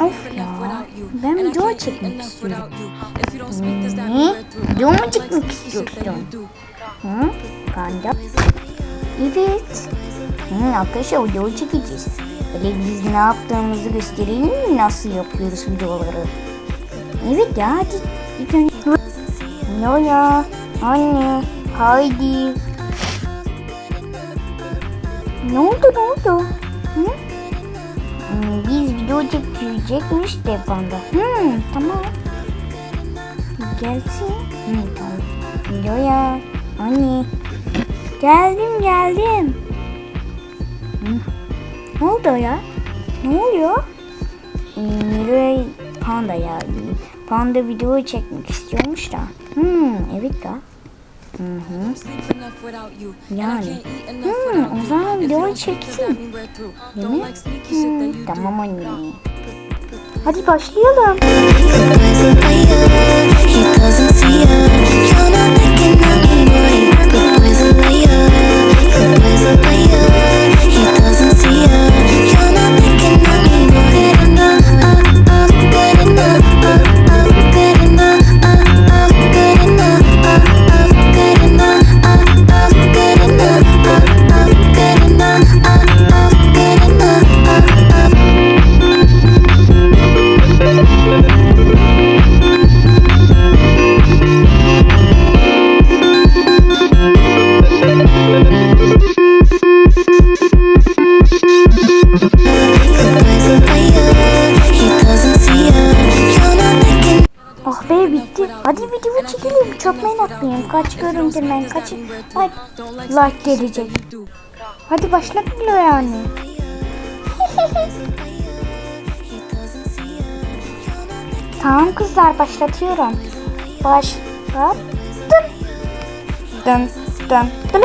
Of ya. Ben video çekmek istiyorum. Ne? Video mu çekmek istiyorsun? Hı? Panda? Evet. Hı, arkadaşlar video çekeceğiz. Hele biz ne yaptığımızı gösterelim mi? Nasıl yapıyoruz videoları? Evet ya hadi. İlk önce... Lola, anne, haydi. Ne oldu ne oldu? Hı? Hmm, biz video çekecekmiş de panda. Hmm, tamam. Gelsin. Hmm, tamam. Lola, anne. Geldim geldim. Hı. Ne oldu ya? Ne oluyor? Miray panda ya. Panda video çekmek istiyormuş da. Hmm, evet da. Hı hı. Yani. Hmm, o zaman video çeksin. Değil mi? Hmm, tamam anne. Hadi başlayalım. Bitti. Hadi video çekelim. Çok meraklıyım. Kaç görüntümen kaç like, like gelecek. Hadi başla biliyor yani. tamam kızlar başlatıyorum. Başlattım. Dın dın dın.